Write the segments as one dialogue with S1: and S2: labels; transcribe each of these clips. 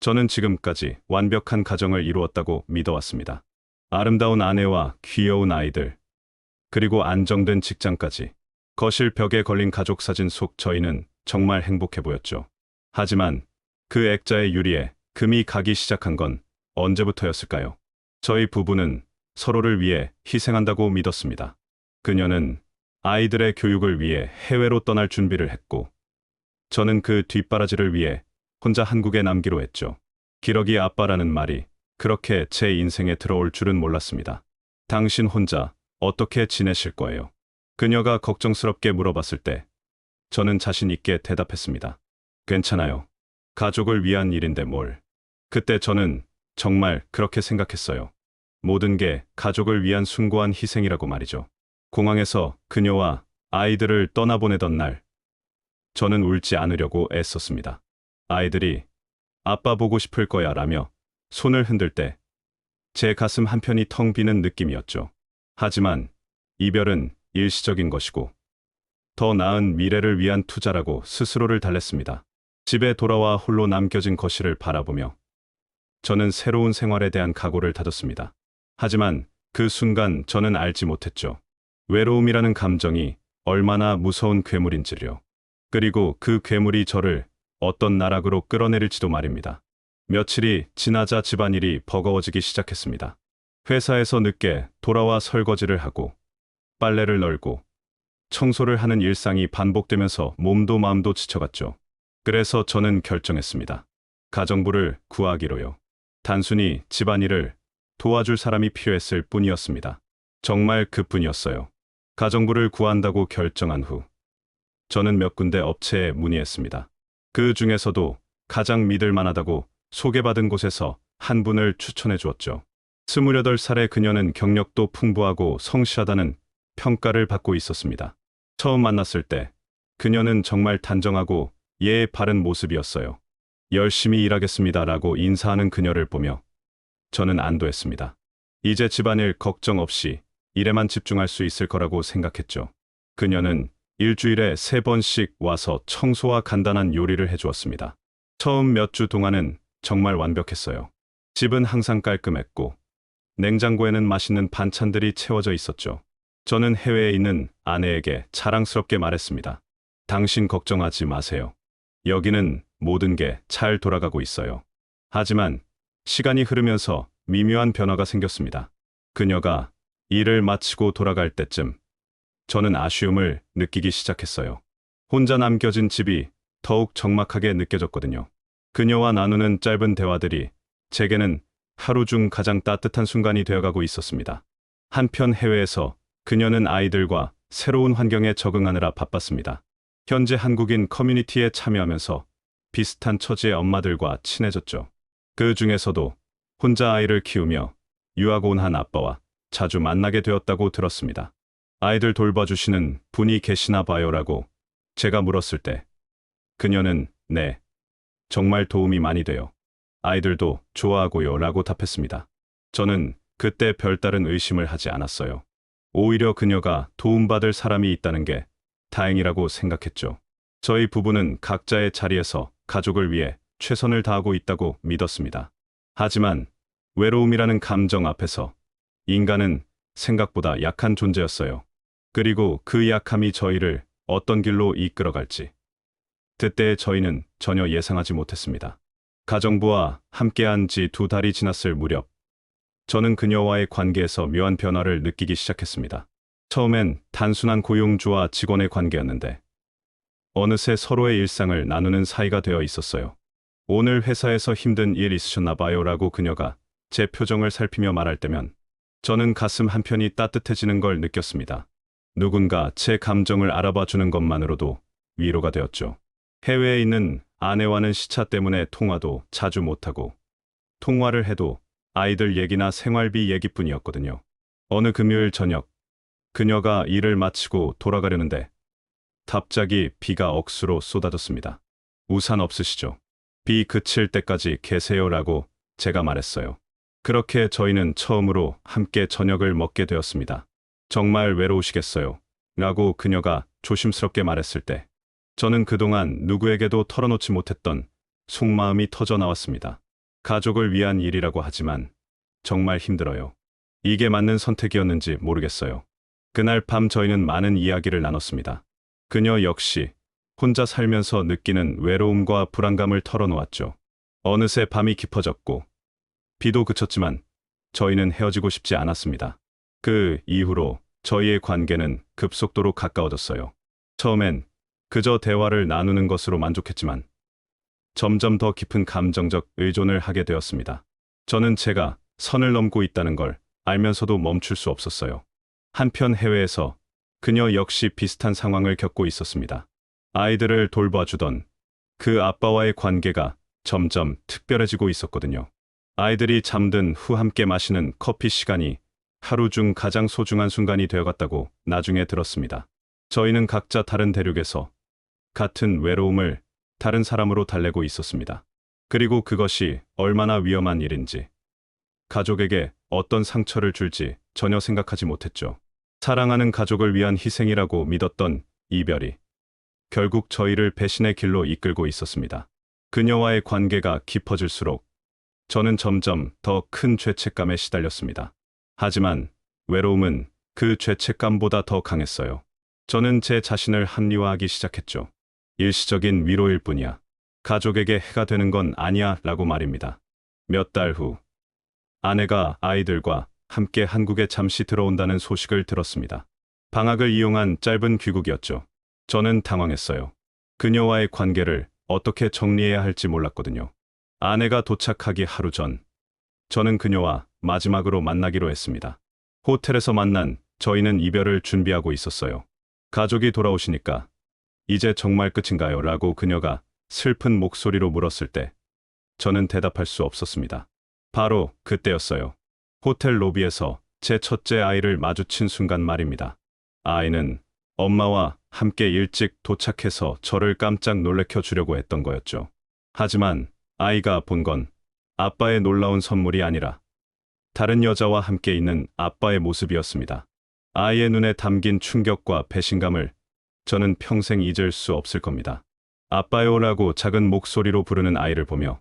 S1: 저는 지금까지 완벽한 가정을 이루었다고 믿어왔습니다. 아름다운 아내와 귀여운 아이들, 그리고 안정된 직장까지. 거실 벽에 걸린 가족 사진 속 저희는 정말 행복해 보였죠. 하지만 그 액자의 유리에 금이 가기 시작한 건 언제부터였을까요? 저희 부부는 서로를 위해 희생한다고 믿었습니다. 그녀는 아이들의 교육을 위해 해외로 떠날 준비를 했고, 저는 그 뒷바라지를 위해 혼자 한국에 남기로 했죠. 기러기 아빠라는 말이 그렇게 제 인생에 들어올 줄은 몰랐습니다. 당신 혼자 어떻게 지내실 거예요? 그녀가 걱정스럽게 물어봤을 때 저는 자신 있게 대답했습니다. 괜찮아요. 가족을 위한 일인데 뭘. 그때 저는 정말 그렇게 생각했어요. 모든 게 가족을 위한 숭고한 희생이라고 말이죠. 공항에서 그녀와 아이들을 떠나보내던 날, 저는 울지 않으려고 애썼습니다. 아이들이 아빠 보고 싶을 거야 라며 손을 흔들 때 제 가슴 한편이 텅 비는 느낌이었죠. 하지만 이별은 일시적인 것이고 더 나은 미래를 위한 투자라고 스스로를 달랬습니다. 집에 돌아와 홀로 남겨진 거실을 바라보며 저는 새로운 생활에 대한 각오를 다졌습니다. 하지만 그 순간 저는 알지 못했죠. 외로움이라는 감정이 얼마나 무서운 괴물인지요. 그리고 그 괴물이 저를 어떤 나락으로 끌어내릴지도 말입니다. 며칠이 지나자 집안일이 버거워지기 시작했습니다. 회사에서 늦게 돌아와 설거지를 하고 빨래를 널고 청소를 하는 일상이 반복되면서 몸도 마음도 지쳐갔죠. 그래서 저는 결정했습니다. 가정부를 구하기로요. 단순히 집안일을 도와줄 사람이 필요했을 뿐이었습니다. 정말 그뿐이었어요. 가정부를 구한다고 결정한 후 저는 몇 군데 업체에 문의했습니다. 그 중에서도 가장 믿을 만하다고 소개받은 곳에서 한 분을 추천해 주었죠. 28살의 그녀는 경력도 풍부하고 성실하다는 평가를 받고 있었습니다. 처음 만났을 때 그녀는 정말 단정하고 예의 바른 모습이었어요. 열심히 일하겠습니다 라고 인사하는 그녀를 보며 저는 안도했습니다. 이제 집안일 걱정 없이 일에만 집중할 수 있을 거라고 생각했죠. 그녀는 일주일에 세 번씩 와서 청소와 간단한 요리를 해주었습니다. 처음 몇 주 동안은 정말 완벽했어요. 집은 항상 깔끔했고 냉장고에는 맛있는 반찬들이 채워져 있었죠. 저는 해외에 있는 아내에게 자랑스럽게 말했습니다. 당신 걱정하지 마세요. 여기는 모든 게 잘 돌아가고 있어요. 하지만 시간이 흐르면서 미묘한 변화가 생겼습니다. 그녀가 일을 마치고 돌아갈 때쯤 저는 아쉬움을 느끼기 시작했어요. 혼자 남겨진 집이 더욱 적막하게 느껴졌거든요. 그녀와 나누는 짧은 대화들이 제게는 하루 중 가장 따뜻한 순간이 되어가고 있었습니다. 한편 해외에서 그녀는 아이들과 새로운 환경에 적응하느라 바빴습니다. 현재 한국인 커뮤니티에 참여하면서 비슷한 처지의 엄마들과 친해졌죠. 그 중에서도 혼자 아이를 키우며 유학 온 한 아빠와 자주 만나게 되었다고 들었습니다. 아이들 돌봐주시는 분이 계시나 봐요라고 제가 물었을 때 그녀는 네, 정말 도움이 많이 돼요. 아이들도 좋아하고요 라고 답했습니다. 저는 그때 별다른 의심을 하지 않았어요. 오히려 그녀가 도움받을 사람이 있다는 게 다행이라고 생각했죠. 저희 부부는 각자의 자리에서 가족을 위해 최선을 다하고 있다고 믿었습니다. 하지만 외로움이라는 감정 앞에서 인간은 생각보다 약한 존재였어요. 그리고 그 약함이 저희를 어떤 길로 이끌어갈지. 그때 저희는 전혀 예상하지 못했습니다. 가정부와 함께한 지 두 달이 지났을 무렵, 저는 그녀와의 관계에서 묘한 변화를 느끼기 시작했습니다. 처음엔 단순한 고용주와 직원의 관계였는데, 어느새 서로의 일상을 나누는 사이가 되어 있었어요. 오늘 회사에서 힘든 일 있으셨나 봐요 라고 그녀가 제 표정을 살피며 말할 때면, 저는 가슴 한편이 따뜻해지는 걸 느꼈습니다. 누군가 제 감정을 알아봐 주는 것만으로도 위로가 되었죠. 해외에 있는 아내와는 시차 때문에 통화도 자주 못하고 통화를 해도 아이들 얘기나 생활비 얘기뿐이었거든요. 어느 금요일 저녁 그녀가 일을 마치고 돌아가려는데 갑자기 비가 억수로 쏟아졌습니다. 우산 없으시죠? 비 그칠 때까지 계세요라고 제가 말했어요. 그렇게 저희는 처음으로 함께 저녁을 먹게 되었습니다. 정말 외로우시겠어요. 라고 그녀가 조심스럽게 말했을 때 저는 그동안 누구에게도 털어놓지 못했던 속마음이 터져 나왔습니다. 가족을 위한 일이라고 하지만 정말 힘들어요. 이게 맞는 선택이었는지 모르겠어요. 그날 밤 저희는 많은 이야기를 나눴습니다. 그녀 역시 혼자 살면서 느끼는 외로움과 불안감을 털어놓았죠. 어느새 밤이 깊어졌고 비도 그쳤지만 저희는 헤어지고 싶지 않았습니다. 그 이후로 저희의 관계는 급속도로 가까워졌어요. 처음엔 그저 대화를 나누는 것으로 만족했지만 점점 더 깊은 감정적 의존을 하게 되었습니다. 저는 제가 선을 넘고 있다는 걸 알면서도 멈출 수 없었어요. 한편 해외에서 그녀 역시 비슷한 상황을 겪고 있었습니다. 아이들을 돌봐주던 그 아빠와의 관계가 점점 특별해지고 있었거든요. 아이들이 잠든 후 함께 마시는 커피 시간이 하루 중 가장 소중한 순간이 되어갔다고 나중에 들었습니다. 저희는 각자 다른 대륙에서 같은 외로움을 다른 사람으로 달래고 있었습니다. 그리고 그것이 얼마나 위험한 일인지, 가족에게 어떤 상처를 줄지 전혀 생각하지 못했죠. 사랑하는 가족을 위한 희생이라고 믿었던 이별이 결국 저희를 배신의 길로 이끌고 있었습니다. 그녀와의 관계가 깊어질수록 저는 점점 더 큰 죄책감에 시달렸습니다. 하지만 외로움은 그 죄책감보다 더 강했어요. 저는 제 자신을 합리화하기 시작했죠. 일시적인 위로일 뿐이야. 가족에게 해가 되는 건 아니야 라고 말입니다. 몇 달 후, 아내가 아이들과 함께 한국에 잠시 들어온다는 소식을 들었습니다. 방학을 이용한 짧은 귀국이었죠. 저는 당황했어요. 그녀와의 관계를 어떻게 정리해야 할지 몰랐거든요. 아내가 도착하기 하루 전, 저는 그녀와 마지막으로 만나기로 했습니다. 호텔에서 만난 저희는 이별을 준비하고 있었어요. 가족이 돌아오시니까 이제 정말 끝인가요? 라고 그녀가 슬픈 목소리로 물었을 때 저는 대답할 수 없었습니다. 바로 그때였어요. 호텔 로비에서 제 첫째 아이를 마주친 순간 말입니다. 아이는 엄마와 함께 일찍 도착해서 저를 깜짝 놀래켜 주려고 했던 거였죠. 하지만 아이가 본 건 아빠의 놀라운 선물이 아니라 다른 여자와 함께 있는 아빠의 모습이었습니다. 아이의 눈에 담긴 충격과 배신감을 저는 평생 잊을 수 없을 겁니다. 아빠요라고 작은 목소리로 부르는 아이를 보며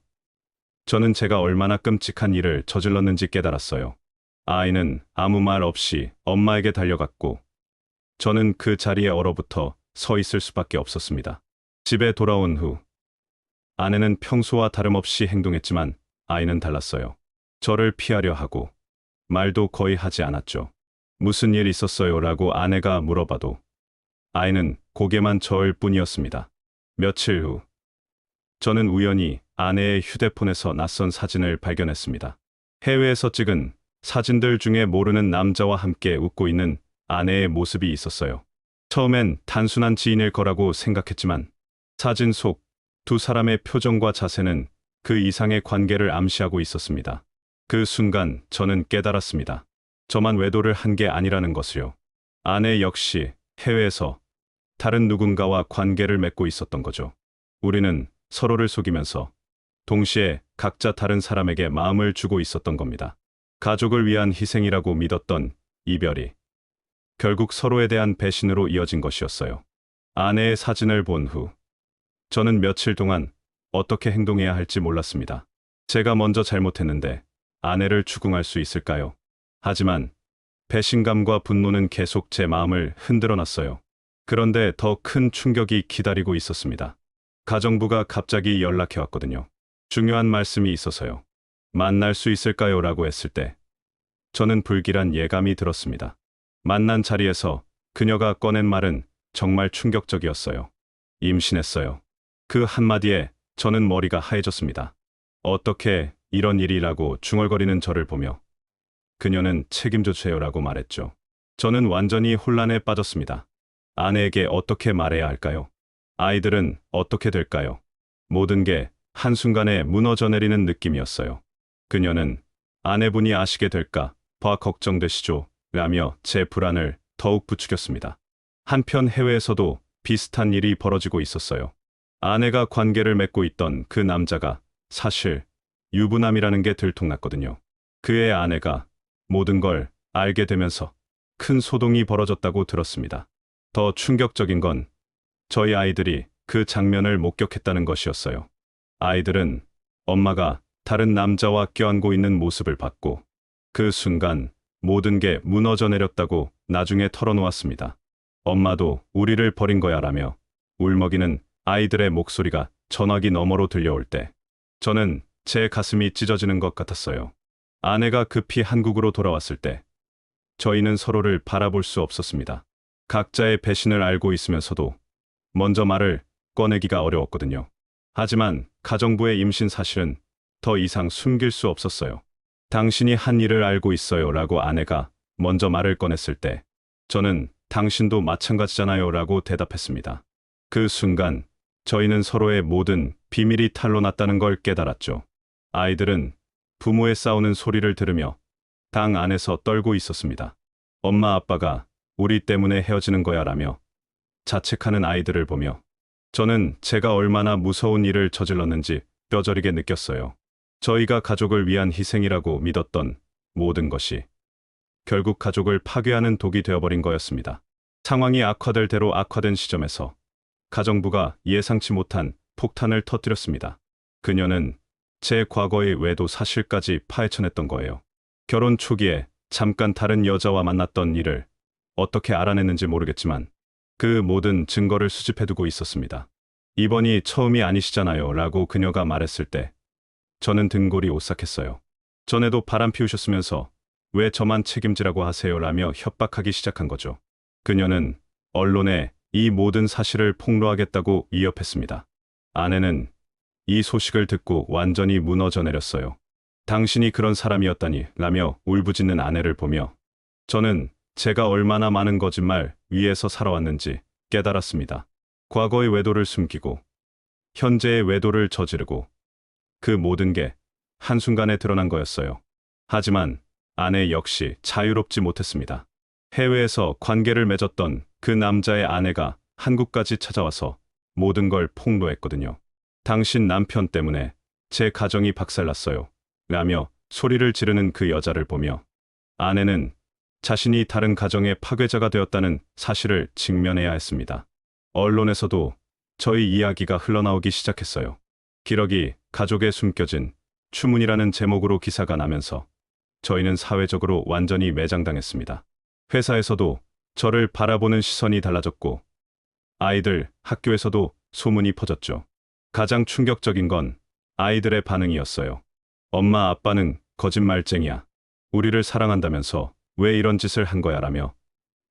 S1: 저는 제가 얼마나 끔찍한 일을 저질렀는지 깨달았어요. 아이는 아무 말 없이 엄마에게 달려갔고 저는 그 자리에 얼어붙어 서 있을 수밖에 없었습니다. 집에 돌아온 후 아내는 평소와 다름없이 행동했지만 아이는 달랐어요. 저를 피하려 하고 말도 거의 하지 않았죠. 무슨 일 있었어요? 라고 아내가 물어봐도 아이는 고개만 저을 뿐이었습니다. 며칠 후 저는 우연히 아내의 휴대폰에서 낯선 사진을 발견했습니다. 해외에서 찍은 사진들 중에 모르는 남자와 함께 웃고 있는 아내의 모습이 있었어요. 처음엔 단순한 지인일 거라고 생각했지만 사진 속 두 사람의 표정과 자세는 그 이상의 관계를 암시하고 있었습니다. 그 순간 저는 깨달았습니다. 저만 외도를 한 게 아니라는 것을요. 아내 역시 해외에서 다른 누군가와 관계를 맺고 있었던 거죠. 우리는 서로를 속이면서 동시에 각자 다른 사람에게 마음을 주고 있었던 겁니다. 가족을 위한 희생이라고 믿었던 이별이 결국 서로에 대한 배신으로 이어진 것이었어요. 아내의 사진을 본 후 저는 며칠 동안 어떻게 행동해야 할지 몰랐습니다. 제가 먼저 잘못했는데 아내를 추궁할 수 있을까요? 하지만 배신감과 분노는 계속 제 마음을 흔들어 놨어요. 그런데 더 큰 충격이 기다리고 있었습니다. 가정부가 갑자기 연락해 왔거든요. 중요한 말씀이 있어서요. 만날 수 있을까요? 라고 했을 때 저는 불길한 예감이 들었습니다. 만난 자리에서 그녀가 꺼낸 말은 정말 충격적이었어요. 임신했어요. 그 한마디에 저는 머리가 하얘졌습니다. 어떻게 이런 일이라고 중얼거리는 저를 보며 그녀는 책임져 주세요라고 말했죠. 저는 완전히 혼란에 빠졌습니다. 아내에게 어떻게 말해야 할까요? 아이들은 어떻게 될까요? 모든 게 한순간에 무너져 내리는 느낌이었어요. 그녀는 아내분이 아시게 될까 봐 걱정되시죠? 라며 제 불안을 더욱 부추겼습니다. 한편 해외에서도 비슷한 일이 벌어지고 있었어요. 아내가 관계를 맺고 있던 그 남자가 사실 유부남이라는 게 들통났거든요. 그의 아내가 모든 걸 알게 되면서 큰 소동이 벌어졌다고 들었습니다. 더 충격적인 건 저희 아이들이 그 장면을 목격했다는 것이었어요. 아이들은 엄마가 다른 남자와 껴안고 있는 모습을 봤고 그 순간 모든 게 무너져 내렸다고 나중에 털어놓았습니다. 엄마도 우리를 버린 거야 라며 울먹이는 아이들의 목소리가 전화기 너머로 들려올 때 저는 제 가슴이 찢어지는 것 같았어요. 아내가 급히 한국으로 돌아왔을 때 저희는 서로를 바라볼 수 없었습니다. 각자의 배신을 알고 있으면서도 먼저 말을 꺼내기가 어려웠거든요. 하지만 가정부의 임신 사실은 더 이상 숨길 수 없었어요. 당신이 한 일을 알고 있어요 라고 아내가 먼저 말을 꺼냈을 때 저는 당신도 마찬가지잖아요 라고 대답했습니다. 그 순간 저희는 서로의 모든 비밀이 탄로 났다는 걸 깨달았죠. 아이들은 부모의 싸우는 소리를 들으며 당 안에서 떨고 있었습니다. 엄마 아빠가 우리 때문에 헤어지는 거야 라며 자책하는 아이들을 보며 저는 제가 얼마나 무서운 일을 저질렀는지 뼈저리게 느꼈어요. 저희가 가족을 위한 희생이라고 믿었던 모든 것이 결국 가족을 파괴하는 독이 되어버린 거였습니다. 상황이 악화될 대로 악화된 시점에서 가정부가 예상치 못한 폭탄을 터뜨렸습니다. 그녀는 제 과거의 외도 사실까지 파헤쳐냈던 거예요. 결혼 초기에 잠깐 다른 여자와 만났던 일을 어떻게 알아냈는지 모르겠지만 그 모든 증거를 수집해두고 있었습니다. 이번이 처음이 아니시잖아요 라고 그녀가 말했을 때 저는 등골이 오싹했어요. 전에도 바람 피우셨으면서 왜 저만 책임지라고 하세요 라며 협박하기 시작한 거죠. 그녀는 언론에 이 모든 사실을 폭로하겠다고 위협했습니다. 아내는 이 소식을 듣고 완전히 무너져 내렸어요. 당신이 그런 사람이었다니 라며 울부짖는 아내를 보며 저는 제가 얼마나 많은 거짓말 위에서 살아왔는지 깨달았습니다. 과거의 외도를 숨기고 현재의 외도를 저지르고 그 모든 게 한순간에 드러난 거였어요. 하지만 아내 역시 자유롭지 못했습니다. 해외에서 관계를 맺었던 그 남자의 아내가 한국까지 찾아와서 모든 걸 폭로했거든요. 당신 남편 때문에 제 가정이 박살났어요. 라며 소리를 지르는 그 여자를 보며 아내는 자신이 다른 가정의 파괴자가 되었다는 사실을 직면해야 했습니다. 언론에서도 저희 이야기가 흘러나오기 시작했어요. 기러기 가족에 숨겨진 추문이라는 제목으로 기사가 나면서 저희는 사회적으로 완전히 매장당했습니다. 회사에서도 저를 바라보는 시선이 달라졌고 아이들 학교에서도 소문이 퍼졌죠. 가장 충격적인 건 아이들의 반응이었어요. 엄마 아빠는 거짓말쟁이야. 우리를 사랑한다면서 왜 이런 짓을 한 거야 라며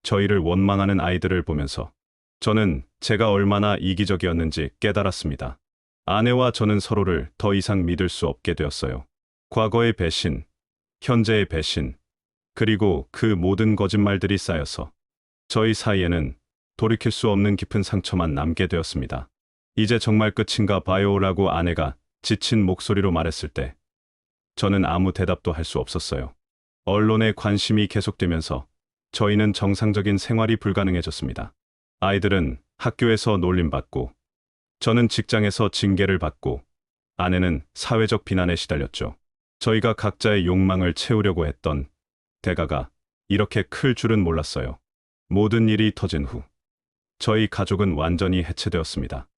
S1: 저희를 원망하는 아이들을 보면서 저는 제가 얼마나 이기적이었는지 깨달았습니다. 아내와 저는 서로를 더 이상 믿을 수 없게 되었어요. 과거의 배신, 현재의 배신, 그리고 그 모든 거짓말들이 쌓여서 저희 사이에는 돌이킬 수 없는 깊은 상처만 남게 되었습니다. 이제 정말 끝인가 봐요라고 아내가 지친 목소리로 말했을 때 저는 아무 대답도 할 수 없었어요. 언론의 관심이 계속되면서 저희는 정상적인 생활이 불가능해졌습니다. 아이들은 학교에서 놀림받고 저는 직장에서 징계를 받고 아내는 사회적 비난에 시달렸죠. 저희가 각자의 욕망을 채우려고 했던 대가가 이렇게 클 줄은 몰랐어요. 모든 일이 터진 후 저희 가족은 완전히 해체되었습니다.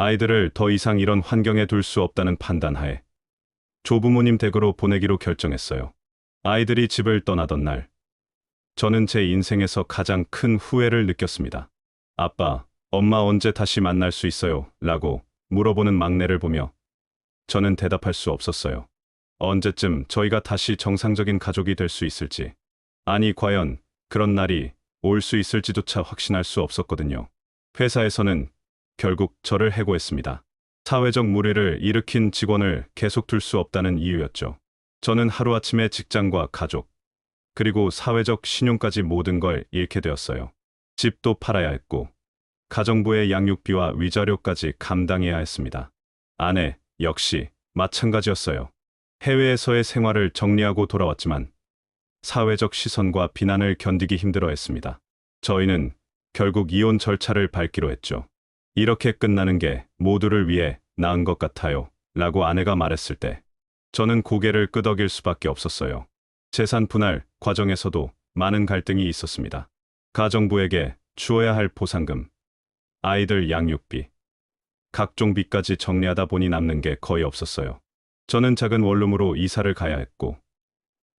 S1: 아이들을 더 이상 이런 환경에 둘 수 없다는 판단하에 조부모님 댁으로 보내기로 결정했어요. 아이들이 집을 떠나던 날 저는 제 인생에서 가장 큰 후회를 느꼈습니다. 아빠, 엄마 언제 다시 만날 수 있어요? 라고 물어보는 막내를 보며 저는 대답할 수 없었어요. 언제쯤 저희가 다시 정상적인 가족이 될 수 있을지. 아니, 과연 그런 날이 올 수 있을지조차 확신할 수 없었거든요. 회사에서는 결국 저를 해고했습니다. 사회적 무례를 일으킨 직원을 계속 둘 수 없다는 이유였죠. 저는 하루아침에 직장과 가족, 그리고 사회적 신용까지 모든 걸 잃게 되었어요. 집도 팔아야 했고, 가정부의 양육비와 위자료까지 감당해야 했습니다. 아내 역시 마찬가지였어요. 해외에서의 생활을 정리하고 돌아왔지만 사회적 시선과 비난을 견디기 힘들어 했습니다. 저희는 결국 이혼 절차를 밟기로 했죠. 이렇게 끝나는 게 모두를 위해 나은 것 같아요. 라고 아내가 말했을 때 저는 고개를 끄덕일 수밖에 없었어요. 재산 분할 과정에서도 많은 갈등이 있었습니다. 가정부에게 주어야 할 보상금, 아이들 양육비, 각종 빚까지 정리하다 보니 남는 게 거의 없었어요. 저는 작은 원룸으로 이사를 가야 했고,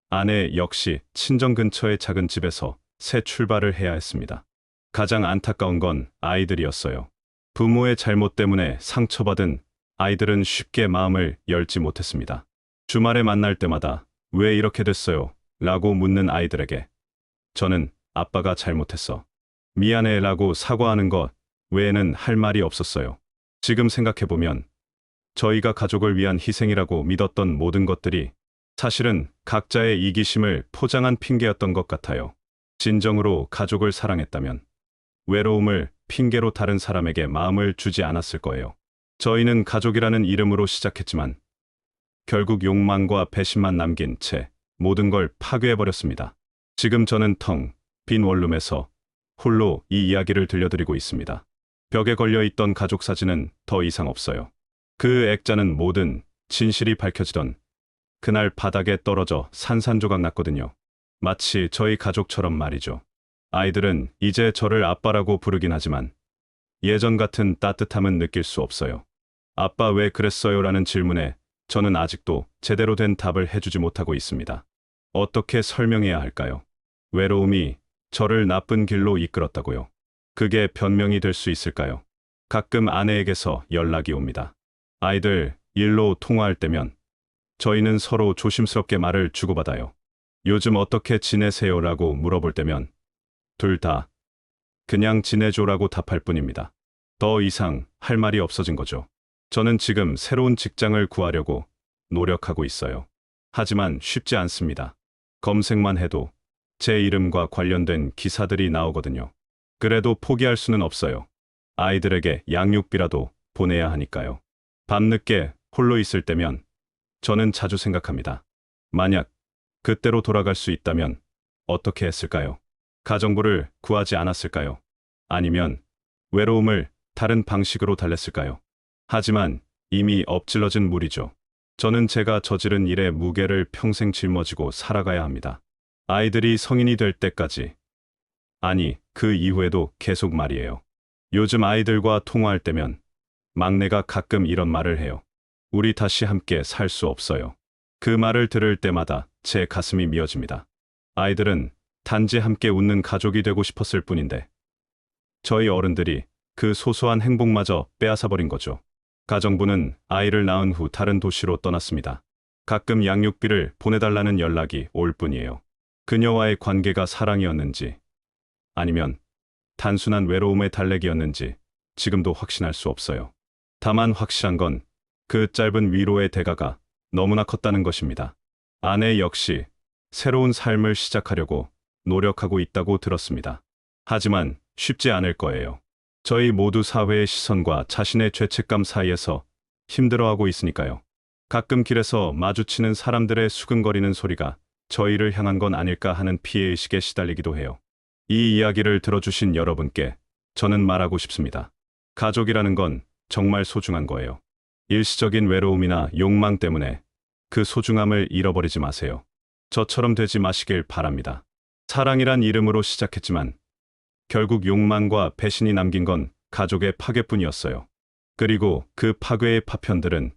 S1: 아내 역시 친정 근처의 작은 집에서 새 출발을 해야 했습니다. 가장 안타까운 건 아이들이었어요. 부모의 잘못 때문에 상처받은 아이들은 쉽게 마음을 열지 못했습니다. 주말에 만날 때마다 왜 이렇게 됐어요? 라고 묻는 아이들에게 저는 아빠가 잘못했어. 미안해 라고 사과하는 것 외에는 할 말이 없었어요. 지금 생각해보면 저희가 가족을 위한 희생이라고 믿었던 모든 것들이 사실은 각자의 이기심을 포장한 핑계였던 것 같아요. 진정으로 가족을 사랑했다면 외로움을 핑계로 다른 사람에게 마음을 주지 않았을 거예요. 저희는 가족이라는 이름으로 시작했지만 결국 욕망과 배신만 남긴 채 모든 걸 파괴해버렸습니다. 지금 저는 텅 빈 원룸에서 홀로 이 이야기를 들려드리고 있습니다. 벽에 걸려 있던 가족 사진은 더 이상 없어요. 그 액자는 모든 진실이 밝혀지던 그날 바닥에 떨어져 산산조각 났거든요. 마치 저희 가족처럼 말이죠. 아이들은 이제 저를 아빠라고 부르긴 하지만 예전 같은 따뜻함은 느낄 수 없어요. 아빠 왜 그랬어요? 라는 질문에 저는 아직도 제대로 된 답을 해주지 못하고 있습니다. 어떻게 설명해야 할까요? 외로움이 저를 나쁜 길로 이끌었다고요. 그게 변명이 될 수 있을까요? 가끔 아내에게서 연락이 옵니다. 아이들 일로 통화할 때면 저희는 서로 조심스럽게 말을 주고받아요. 요즘 어떻게 지내세요? 라고 물어볼 때면 둘 다 그냥 지내줘라고 답할 뿐입니다. 더 이상 할 말이 없어진 거죠. 저는 지금 새로운 직장을 구하려고 노력하고 있어요. 하지만 쉽지 않습니다. 검색만 해도 제 이름과 관련된 기사들이 나오거든요. 그래도 포기할 수는 없어요. 아이들에게 양육비라도 보내야 하니까요. 밤늦게 홀로 있을 때면 저는 자주 생각합니다. 만약 그때로 돌아갈 수 있다면 어떻게 했을까요? 가정부를 구하지 않았을까요? 아니면 외로움을 다른 방식으로 달랬을까요? 하지만 이미 엎질러진 물이죠. 저는 제가 저지른 일의 무게를 평생 짊어지고 살아가야 합니다. 아이들이 성인이 될 때까지. 아니, 그 이후에도 계속 말이에요. 요즘 아이들과 통화할 때면 막내가 가끔 이런 말을 해요. 우리 다시 함께 살 수 없어요. 그 말을 들을 때마다 제 가슴이 미어집니다. 아이들은 단지 함께 웃는 가족이 되고 싶었을 뿐인데 저희 어른들이 그 소소한 행복마저 빼앗아버린 거죠. 가정부는 아이를 낳은 후 다른 도시로 떠났습니다. 가끔 양육비를 보내달라는 연락이 올 뿐이에요. 그녀와의 관계가 사랑이었는지 아니면 단순한 외로움의 달래기였는지 지금도 확신할 수 없어요. 다만 확실한 건 그 짧은 위로의 대가가 너무나 컸다는 것입니다. 아내 역시 새로운 삶을 시작하려고 노력하고 있다고 들었습니다. 하지만 쉽지 않을 거예요. 저희 모두 사회의 시선과 자신의 죄책감 사이에서 힘들어하고 있으니까요. 가끔 길에서 마주치는 사람들의 수근거리는 소리가 저희를 향한 건 아닐까 하는 피해의식에 시달리기도 해요. 이 이야기를 들어주신 여러분께 저는 말하고 싶습니다. 가족이라는 건 정말 소중한 거예요. 일시적인 외로움이나 욕망 때문에 그 소중함을 잃어버리지 마세요. 저처럼 되지 마시길 바랍니다. 사랑이란 이름으로 시작했지만 결국 욕망과 배신이 남긴 건 가족의 파괴뿐이었어요. 그리고 그 파괴의 파편들은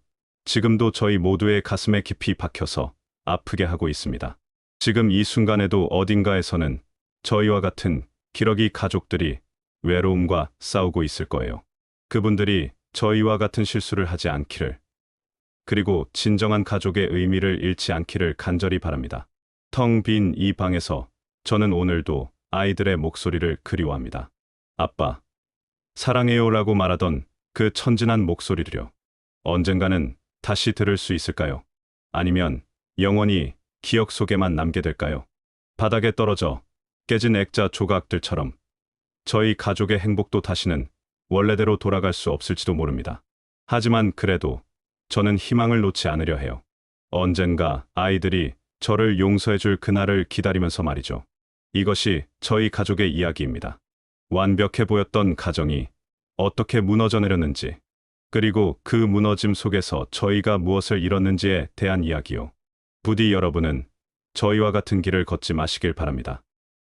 S1: 지금도 저희 모두의 가슴에 깊이 박혀서 아프게 하고 있습니다. 지금 이 순간에도 어딘가에서는 저희와 같은 기러기 가족들이 외로움과 싸우고 있을 거예요. 그분들이 저희와 같은 실수를 하지 않기를, 그리고 진정한 가족의 의미를 잃지 않기를 간절히 바랍니다. 텅 빈 이 방에서 저는 오늘도 아이들의 목소리를 그리워합니다. 아빠, 사랑해요라고 말하던 그 천진한 목소리를요. 언젠가는 다시 들을 수 있을까요? 아니면 영원히 기억 속에만 남게 될까요? 바닥에 떨어져 깨진 액자 조각들처럼 저희 가족의 행복도 다시는 원래대로 돌아갈 수 없을지도 모릅니다. 하지만 그래도 저는 희망을 놓지 않으려 해요. 언젠가 아이들이 저를 용서해 줄 그날을 기다리면서 말이죠. 이것이 저희 가족의 이야기입니다. 완벽해 보였던 가정이 어떻게 무너져 내렸는지, 그리고 그 무너짐 속에서 저희가 무엇을 잃었는지에 대한 이야기요. 부디 여러분은 저희와 같은 길을 걷지 마시길 바랍니다.